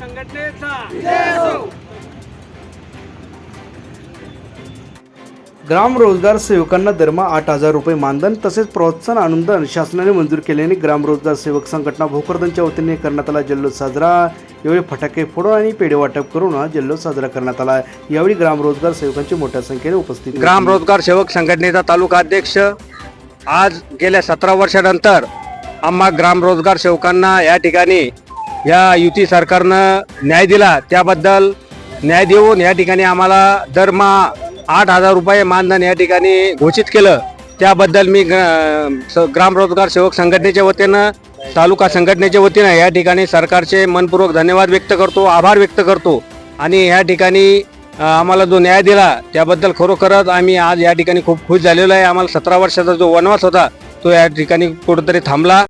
संघटनेचा. ग्राम रोजगार सेवकांना दरमा आठ हजार रुपये मानधन तसेच प्रोत्साहन अनुदान शासनाने मंजूर केल्याने ग्राम रोजगार सेवक संघटना भोकरदनच्या वतीने करण्यात आला जल्लोष साजरा. यावेळी फटाके फोडून आणि पेढे वाटप करून हा जल्लोष साजरा करण्यात आला. यावेळी ग्राम रोजगार सेवकांची मोठ्या संख्येने उपस्थित. ग्राम रोजगार सेवक संघटनेचा तालुका अध्यक्ष आज गेल्या सतरा वर्षानंतर आम्हा ग्राम रोजगार सेवकांना या ठिकाणी या युती सरकारनं न्याय दिला. त्याबद्दल न्याय देऊन या ठिकाणी आम्हाला दरमहा आठ हजार रुपये मानधन या ठिकाणी घोषित केलं. त्याबद्दल मी ग्र- स- ग्राम रोजगार सेवक संघटनेच्या वतीनं तालुका संघटनेच्या वतीनं या ठिकाणी सरकारचे मनपूर्वक धन्यवाद व्यक्त करतो आभार व्यक्त करतो. आणि या ठिकाणी आम्हाला जो न्याय दिला त्याबद्दल खरोखरच आम्ही आज या ठिकाणी खूप खुश झालेलो आहे. आम्हाला सतरा वर्षाचा जो वनवास होता तो या ठिकाणी कुठंतरी थांबला.